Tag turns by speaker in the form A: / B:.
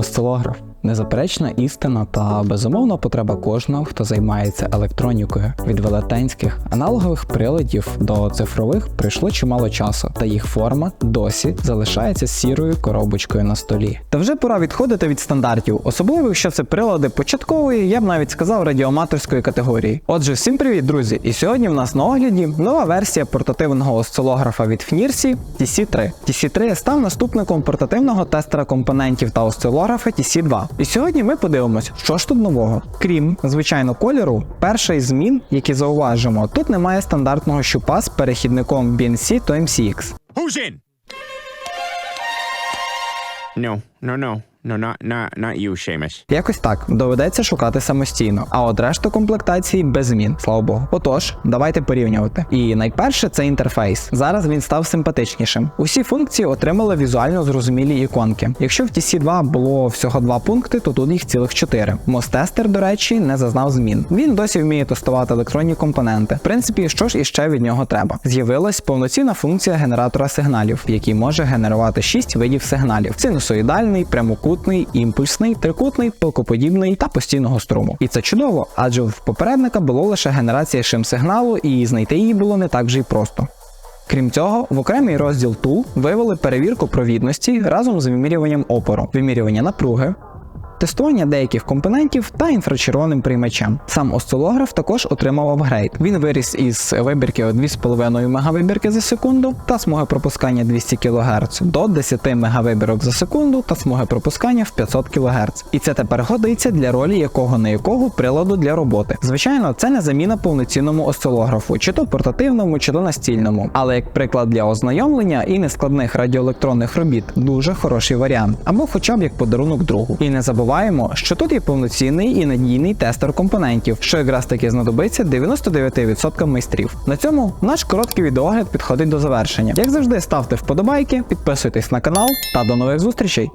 A: Осцилограф незаперечна істина та безумовна потреба кожного, хто займається електронікою. Від велетенських аналогових приладів до цифрових прийшло чимало часу, та їх форма досі залишається сірою коробочкою на столі. Та вже пора відходити від стандартів, особливо якщо це прилади початкової, я б навіть сказав радіоаматорської категорії. Отже, всім привіт, друзі! І сьогодні в нас на огляді нова версія портативного осцилографа від Фнірсі TC3. TC3 став наступником портативного тестера компонентів та осцилографа TC2. І сьогодні ми подивимось, що ж тут нового. Крім, звичайно, кольору, перший змін, які зауважимо, тут немає стандартного щупа з перехідником BNC то MCX.
B: Who's in? No, no, no, no, not, not, not you, Seamus.
A: Якось так доведеться шукати самостійно, а от решту комплектації без змін, слава Богу. Отож, давайте порівнювати. І найперше це інтерфейс. Зараз він став симпатичнішим. Усі функції отримали візуально зрозумілі іконки. Якщо в TC2 було всього два пункти, то тут їх цілих чотири. Мостестер, до речі, не зазнав змін. Він досі вміє тестувати електронні компоненти. В принципі, що ж іще від нього треба? З'явилась повноцінна функція генератора сигналів, який може генерувати 6 видів сигналів: синусоїдальний, прямокутний, імпульсний, трикутний, пилкоподібний та постійного струму. І це чудово, адже в попередника було лише генерація шим-сигналу, і знайти її було не так же й просто. Крім цього, в окремий розділ Tool вивели перевірку провідності разом з вимірюванням опору, вимірювання напруги, тестування деяких компонентів та інфрачервоним приймачем. Сам осцилограф також отримав апгрейд. Він виріс із вибірки 2,5 мегавибірки за секунду та смуги пропускання 200 кГц до 10 мегавибірок за секунду та смуги пропускання в 500 кГц. І це тепер годиться для ролі якого не якого приладу для роботи. Звичайно, це не заміна повноцінному осцилографу, чи то портативному, чи то настільному. Але як приклад для ознайомлення і нескладних радіоелектронних робіт дуже хороший варіант, або хоча б як подарунок другу. І не забуваємо, що тут є повноцінний і надійний тестер компонентів, що якраз таки знадобиться 99% майстрів. На цьому наш короткий відеогляд підходить до завершення. Як завжди, ставте вподобайки, підписуйтесь на канал та до нових зустрічей.